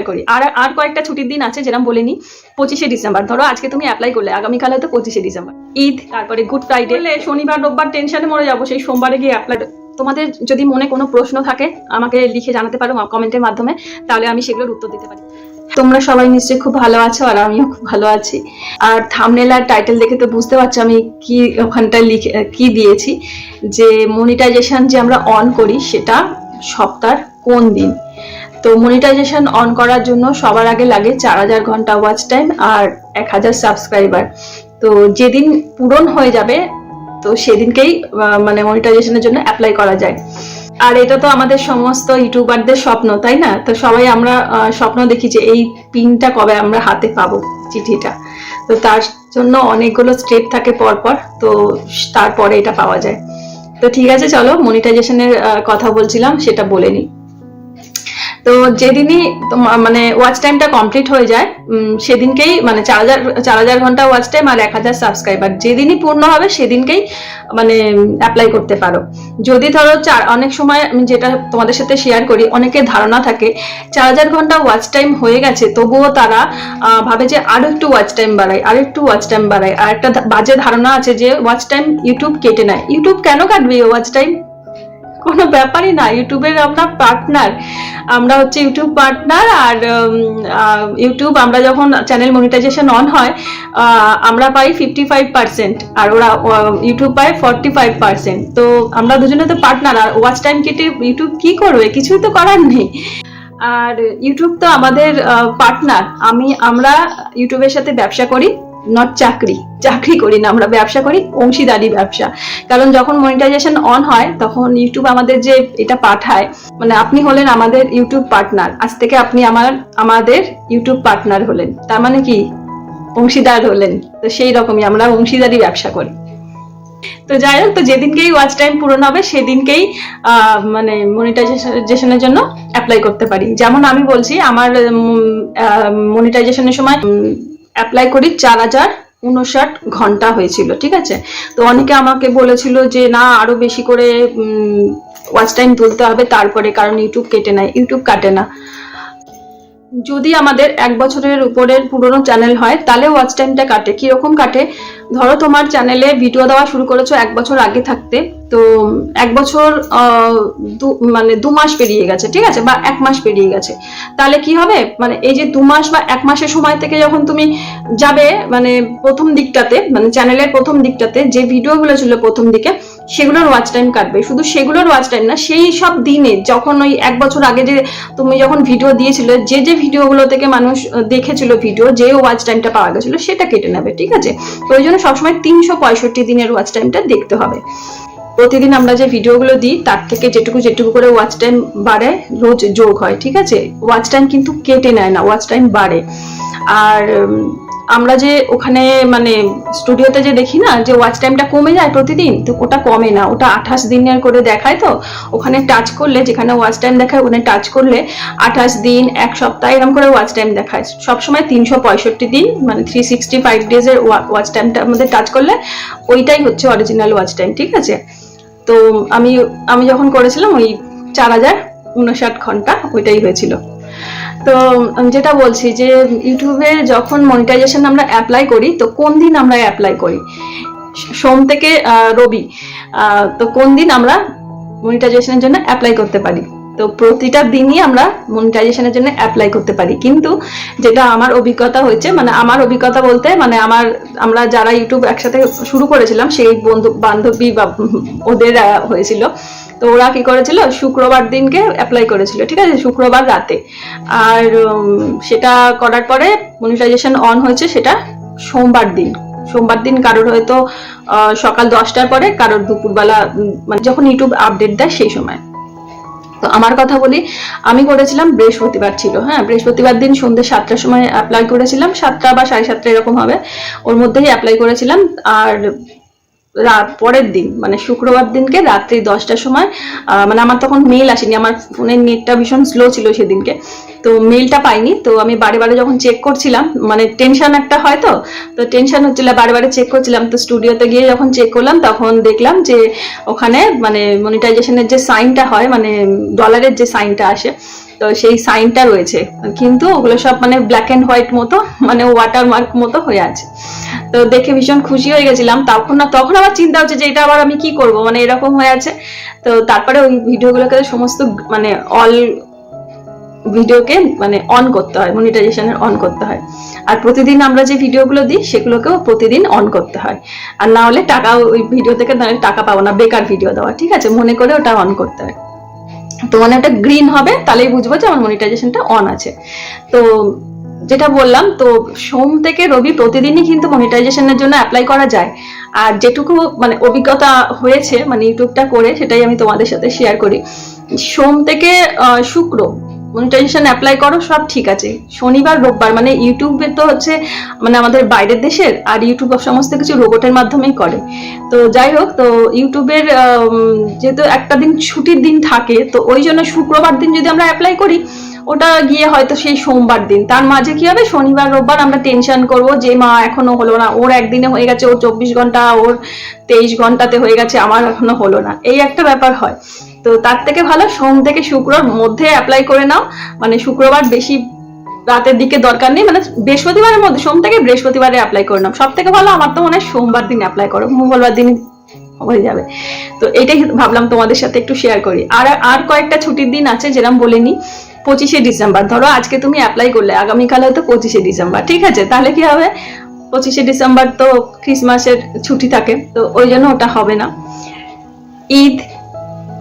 Share করি। আর আর কয়েকটা ছুটির দিন আছে যেরকম বলে বলিনি পঁচিশে ডিসেম্বর। ধরো আজকে তুমি অ্যাপ্লাই করলে আগামীকাল হয়তো পঁচিশে ডিসেম্বর। ঈদ তারপরে গুড ফ্রাইডে শনিবার রোববার টেনশনে মরে যাব সেই সোমবারে গিয়ে অ্যাপ্লাই তোমাদের যদি মনে কোনো প্রশ্ন থাকে আমাকে লিখে জানাতে পারো কমেন্টের মাধ্যমে তাহলে আমি সেগুলোর উত্তর দিতে পারি। তোমরা সবাই নিশ্চয়ই খুব ভালো আছো আর আমিও খুব ভালো আছি। আর থামনেল আর টাইটেল দেখে তো বুঝতে পারছ আমি কি ওখানটায় লিখে কি দিয়েছি। যে মনিটাইজেশন যে আমরা অন করি সেটা সপ্তাহ কোন দিন? তো মনিটাইজেশন অন করার জন্য সবার আগে লাগে চার হাজার ঘণ্টা ওয়াচ টাইম আর এক হাজার সাবস্ক্রাইবার তো যেদিন পূরণ হয়ে যাবে, তো সেদিনকেই মানে মনিটাইজেশনের জন্য অ্যাপ্লাই করা যায়। আর এটা তো আমাদের সমস্ত ইউটিউবারদের স্বপ্ন, তাই না? তো সবাই আমরা স্বপ্ন দেখি যে এই পিনটা কবে আমরা হাতে পাবো চিঠিটা। তো তার জন্য অনেকগুলো স্টেপ থাকে পরপর, তো তারপরে এটা পাওয়া যায়। তো ঠিক আছে, চলো মনিটাইজেশনের কথা বলছিলাম, সেটা বলে নিই। তো যেদিনই মানে ওয়াচ টাইমটা কমপ্লিট হয়ে যায় সেদিনকেই মানে চার হাজার চার হাজার ঘণ্টা ওয়াচ টাইম আর এক হাজার সাবস্ক্রাইবার যেদিনই পূর্ণ হবে সেদিনকেই মানে অ্যাপ্লাই করতে পারো। যদি ধরো চার, অনেক সময় আমি যেটা তোমাদের সাথে শেয়ার করি অনেকের ধারণা থাকে, চার হাজার ঘণ্টা ওয়াচ টাইম হয়ে গেছে, তবুও তারা ভাবে যে আরও একটু ওয়াচ টাইম বাড়ায়, আরও একটু ওয়াচ টাইম বাড়ায়। আর একটা বাজে ধারণা আছে যে ওয়াচ টাইম ইউটিউব কেটে নেয়। ইউটিউব কেন কাটবে ওয়াচ টাইম কোনো ব্যাপারই না। ইউটিউবের আমরা পার্টনার আমরা হচ্ছে ইউটিউব পার্টনার আর ইউটিউব আমরা যখন চ্যানেল মনিটাইজেশন অন হয় আমরা পাই ফিফটি ফাইভ পার্সেন্ট আর ওরা ইউটিউব পায় ফর্টি ফাইভ পার্সেন্ট তো আমরা দুজনে তো পার্টনার আর ওয়াচ টাইম কেটে ইউটিউব কী করবে? কিছুই তো করার নেই। আর ইউটিউব তো আমাদের পার্টনার আমি, আমরা ইউটিউবের সাথে ব্যবসা করি। নট চাকরি। চাকরি করি না, আমরা ব্যবসা করি অংশীদারি ব্যবসা। কারণ যখন মনিটাইজেশন অন হয়, তখন ইউটিউব আমাদের যে এটা পাঠায় মানে আপনি হলেন আমাদের ইউটিউব পার্টনার আজ থেকে আপনি আমার, আমাদের ইউটিউব পার্টনার হলেন। তার মানে কি? অংশীদার হলেন। তো সেই রকমই আমরা অংশীদারি ব্যবসা করি। তো যাই হোক, তো যেদিনকেই ওয়াচ টাইম পূরণ হবে, সেদিনকেই মানে মনিটাইজেশনের জন্য অ্যাপ্লাই করতে পারি। যেমন আমি বলছি, আমার মনিটাইজেশনের সময় অ্যাপ্লাই করি চার হাজার উনষাট ঘণ্টা হয়েছিল, ঠিক আছে? তো অনেকে আমাকে বলেছিল যে, না, আরও বেশি করে ওয়াচ টাইম তুলতে হবে, তারপরে কারণ ইউটিউব কেটে নেয় ইউটিউব কাটে না। যদি আমাদের এক বছরের উপরের পুরনো চ্যানেল হয়, তাহলে ওয়াচ টাইমটা কাটে। কীরকম কাটে? ধরো তোমার চ্যানেলে ভিডিও দেওয়া শুরু করেছ এক বছর আগে থাকতে, তো এক বছর মানে দু মাস পেরিয়ে গেছে, ঠিক আছে? বা এক মাস পেরিয়ে গেছে। তাহলে কি হবে? মানে এই যে দু মাস বা এক মাসের সময় থেকে যখন তুমি যাবে মানে প্রথম দিকটাতে মানে চ্যানেলের প্রথম দিকটাতে, যে ভিডিওগুলো ছিল প্রথম দিকে সেগুলোর ওয়াচ টাইম কাটবে। শুধু সেগুলোর ওয়াচ টাইম না, সেই সব দিনে যখন ওই এক বছর আগে যে তুমি যখন ভিডিও দিয়েছিলে, যে যে ভিডিওগুলো থেকে মানুষ দেখেছিল ভিডিও যে ওয়াচ টাইমটা পাওয়া গেছিল, সেটা কেটে নেবে, ঠিক আছে? তো ওই জন্য সবসময় তিনশো পঁয়ষট্টি দিনের ওয়াচ টাইমটা দেখতে হবে। প্রতিদিন আমরা যে ভিডিওগুলো দিই, তার থেকে যেটুকু যেটুকু করে ওয়াচ টাইম বাড়ে, রোজ যোগ হয়, ঠিক আছে? ওয়াচ টাইম কিন্তু কেটে নেয় না ওয়াচ টাইম বাড়ে। আর আমরা যে ওখানে মানে স্টুডিওতে যে দেখি না, যে ওয়াচ টাইমটা কমে যায় প্রতিদিন, তো ওটা কমে না। ওটা আঠাশ দিনের করে দেখায় তো। ওখানে টাচ করলে, যেখানে ওয়াচ টাইম দেখায়, ওখানে টাচ করলে আঠাশ দিন, এক সপ্তাহ এরকম করে ওয়াচ টাইম দেখায়। সবসময় তিনশো পঁয়ষট্টি দিন মানে থ্রি সিক্সটি ফাইভ ডেজের ওয়াচ টাইমটা আমাদের টাচ করলে, ওইটাই হচ্ছে অরিজিনাল ওয়াচ টাইম ঠিক আছে? তো আমি আমি যখন করেছিলাম, ওই চার হাজার উনষাট ঘণ্টা ওইটাই হয়েছিল। তো যেটা বলছি যে, ইউটিউবে যখন মনিটাইজেশন আমরা অ্যাপ্লাই করি, তো কোন দিন আমরা অ্যাপ্লাই করি? সোম থেকে রবি তো কোন দিন আমরা মনিটাইজেশনের জন্য অ্যাপ্লাই করতে পারি? তো প্রতিটা দিনই আমরা মনিটাইজেশনের জন্য অ্যাপ্লাই করতে পারি। কিন্তু যেটা আমার অভিজ্ঞতা হয়েছে মানে আমার অভিজ্ঞতা বলতে মানে আমার, আমরা যারা ইউটিউব একসাথে শুরু করেছিলাম, সেই বন্ধু, বান্ধবী বা ওদের হয়েছিল। তো ওরা কি করেছিল? শুক্রবার দিনকে অ্যাপ্লাই করেছিল, ঠিক আছে? শুক্রবার রাতে। আর সেটা করার পরে মনিটাইজেশন অন হয়েছে সেটা সোমবার দিন। সোমবার দিন কারোর হয়তো সকাল দশটার পরে, কারোর দুপুরবেলা মানে যখন ইউটিউব আপডেট দেয় সেই সময়। তো আমার কথা বলি, আমি করেছিলাম বৃহস্পতিবার ছিল হ্যাঁ? বৃহস্পতিবার দিন সন্ধ্যে সাতটার সময় অ্যাপ্লাই করেছিলাম, সাতটা বা সাড়ে সাতটা এরকম হবে। ওর মধ্যেই অ্যাপ্লাই করেছিলাম, আর পরের দিন মানে শুক্রবার দিনকে রাত্রি দশটার সময় মানে আমার তখন মেল আসেনি, আমার ফোনের নেটটা ভীষণ স্লো ছিল সেদিনকে, তো মেলটা পাইনি, তো আমি বারে বারে যখন চেক করছিলাম মানে টেনশন একটা হয় তো তো টেনশন হচ্ছিল, বারে বারে চেক করছিলাম, তো স্টুডিওতে গিয়ে যখন চেক করলাম, তখন দেখলাম যে ওখানে মানে মনিটাইজেশনের যে সাইনটা হয় মানে ডলারের যে সাইনটা আসে, তো সেই সাইনটা রয়েছে, কিন্তু ওগুলো সব মানে ব্ল্যাক অ্যান্ড হোয়াইট মতো মানে ওয়াটার মার্ক মতো হয়ে আছে। তো দেখে ভীষণ খুশি হয়ে গেছিলাম। তখন না, তখন আমার চিন্তা হচ্ছে যে এটা আবার আমি কি করব? মানে এরকম হয়ে আছে। তো তারপরে ওই ভিডিওগুলোকে সমস্ত মানে অল ভিডিওকে মানে অন করতে হয় মনিটাইজেশনের অন করতে হয়। আর প্রতিদিন আমরা যে ভিডিওগুলো দিই, সেগুলোকেও প্রতিদিন অন করতে হয়। আর না হলে টাকা ওই ভিডিও থেকে নাহলে টাকা পাবো না, বেকার ভিডিও দেওয়া, ঠিক আছে? মনে করে ওটা অন করতে হয়। তো মানে ওটা গ্রিন হবে, তাহলেই বুঝব যে আমার মনিটাইজেশনটা অন আছে। তো যেটা বললাম, তো সোম থেকে রবি প্রতিদিনই কিন্তু মনিটাইজেশনের জন্য অ্যাপ্লাই করা যায়। আর যেটুকু মানে অভিজ্ঞতা হয়েছে মানে ইউটিউবটা করে, সেটাই আমি তোমাদের সাথে শেয়ার করি। সোম থেকে শুক্র মনিটাইজেশন অ্যাপ্লাই করো, সব ঠিক আছে। শনিবার, রোববার মানে ইউটিউবে তো হচ্ছে মানে আমাদের বাইরের দেশের আর ইউটিউব সমস্ত কিছু রোবটের মাধ্যমেই করে। তো যাই হোক, তো ইউটিউবের যেহেতু একটা দিন ছুটির দিন থাকে, তো ওই জন্য শুক্রবার দিন যদি আমরা অ্যাপ্লাই করি ওটা গিয়ে হয়তো সেই সোমবার দিন। তার মাঝে কি হবে? শনিবার, রোববার আমরা টেনশন করব যে, মা, এখনও হলো না। ওর একদিনে হয়ে গেছে, ওর চব্বিশ ঘণ্টা, ওর তেইশ ঘন্টাতে হয়ে গেছে, আমার এখনও হলো না। এই একটা ব্যাপার হয়। তো তার থেকে ভালো, সোম থেকে শুক্রর মধ্যে অ্যাপ্লাই করে নাও। মানে শুক্রবার বেশি রাতের দিকে দরকার নেই। মানে বৃহস্পতিবারের মধ্যে, সোম থেকে বৃহস্পতিবারে অ্যাপ্লাই করে নাও। সব থেকে ভালো, আমার তো মনে হয় সোমবার দিন অ্যাপ্লাই করো। মঙ্গলবার দিন হয়ে যাবে। তো এটাই ভাবলাম তোমাদের সাথে একটু শেয়ার করি। আর আর কয়েকটা ছুটির দিন আছে যেরকম বলিনি পঁচিশে ডিসেম্বর। ধরো আজকে তুমি অ্যাপ্লাই করলে, আগামীকাল হয়তো পঁচিশে ডিসেম্বর। ঠিক আছে, তাহলে কি হবে? পঁচিশে ডিসেম্বর তো ক্রিসমাসের ছুটি থাকে, তো ওই জন্য ওটা হবে না। ঈদ,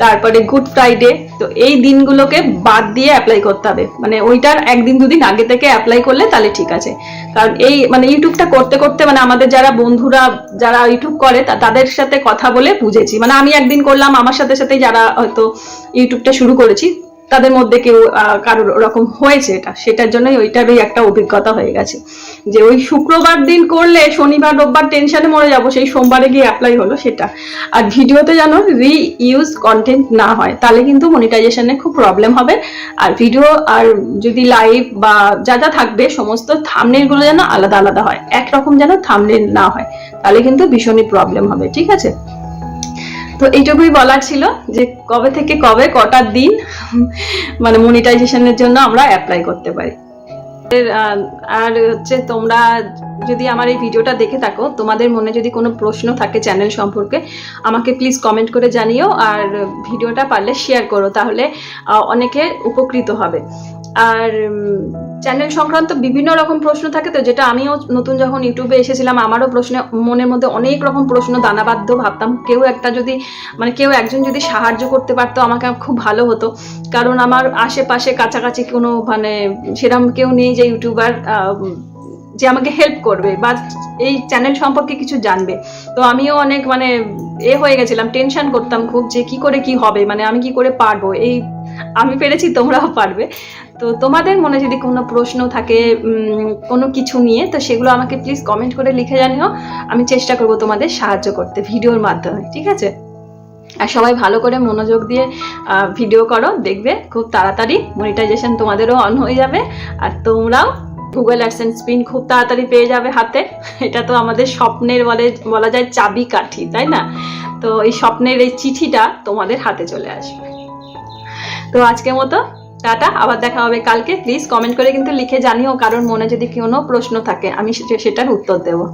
তারপরে গুড ফ্রাইডে তো এই দিনগুলোকে বাদ দিয়ে অ্যাপ্লাই করতে হবে। মানে ওইটার একদিন, দুদিন আগে থেকে অ্যাপ্লাই করলে তাহলে ঠিক আছে। কারণ এই মানে ইউটিউবটা করতে করতে মানে আমাদের যারা বন্ধুরা, যারা ইউটিউব করে তাদের সাথে কথা বলে বুঝেছি। মানে আমি একদিন করলাম, আমার সাথে সাথে যারা হয়তো ইউটিউবটা শুরু করেছি তাদের মধ্যে কেউ কারোর ওরকম হয়েছে এটা, সেটার জন্যই ওইটারই একটা অভিজ্ঞতা হয়ে গেছে। যে ওই শুক্রবার দিন করলে শনিবার, রোববার টেনশনে মরে যাব, সেই সোমবারে গিয়ে অ্যাপ্লাই হলো সেটা। আর ভিডিওতে যেন রি ইউজ কন্টেন্ট না হয়, তাহলে কিন্তু মনিটাইজেশনে খুব প্রবলেম হবে। আর ভিডিও আর যদি লাইভ বা যা যা থাকবে, সমস্ত থামনেলগুলো যেন আলাদা আলাদা হয়, একরকম যেন থামনেল না হয়, তাহলে কিন্তু ভীষণই প্রবলেম হবে, ঠিক আছে? তো এইটুকুই বলার ছিল যে কবে থেকে কবে কটার দিন মানে মনিটাইজেশনের জন্য আমরা অ্যাপ্লাই করতে পারি। আর হচ্ছে তোমরা যদি আমার এই ভিডিওটা দেখে থাকো, তোমাদের মনে যদি কোনো প্রশ্ন থাকে চ্যানেল সম্পর্কে, আমাকে প্লিজ কমেন্ট করে জানিও, আর ভিডিওটা পারলে শেয়ার করো, তাহলে অনেকে উপকৃত হবে। আর চ্যানেল সংক্রান্ত বিভিন্ন রকম প্রশ্ন থাকে, তো যেটা আমিও নতুন যখন ইউটিউবে এসেছিলাম, আমারও প্রশ্ন মনের মধ্যে অনেক রকম প্রশ্ন দানাবাদ্য ভাবতাম। কেউ একটা যদি মানে কেউ একজন যদি সাহায্য করতে পারতো, আমাকে খুব ভালো হতো। কারণ আমার আশেপাশে কাছাকাছি কোনো মানে সেরকম কেউ নেই যে ইউটিউবার যে আমাকে হেল্প করবে বা এই চ্যানেল সম্পর্কে কিছু জানবে। তো আমিও অনেক মানে এ হয়ে গেছিলাম টেনশন করতাম খুব যে কি করে কি হবে মানে আমি কি করে পারব? এই, আমি পেরেছি, তোমরাও পারবে। তো তোমাদের মনে যদি কোনো প্রশ্ন থাকে কোনো কিছু নিয়ে, তো সেগুলো আমাকে প্লিজ কমেন্ট করে লিখে জানিও। আমি চেষ্টা করব তোমাদের সাহায্য করতে ভিডিওর মাধ্যমে, ঠিক আছে? আর সবাই ভালো করে মনোযোগ দিয়ে ভিডিও করো, দেখবে খুব তাড়াতাড়ি মনিটাইজেশন তোমাদেরও অন হয়ে যাবে। আর তোমরাও গুগল অ্যাডসেন্স পিন খুব তাড়াতাড়ি পেয়ে যাবে হাতে। এটা তো আমাদের স্বপ্নের বলে, বলা যায় চাবি কাঠি, তাই না? তো এই স্বপ্নের এই চিঠিটা তোমাদের হাতে চলে আসবে। তো আজকের মতো টাটা, আবার দেখা হবে কালকে। প্লিজ কমেন্ট করে কিন্তু লিখে জানিও কারণ মনে যদি কোনো প্রশ্ন থাকে, আমি সেটার উত্তর দেবো।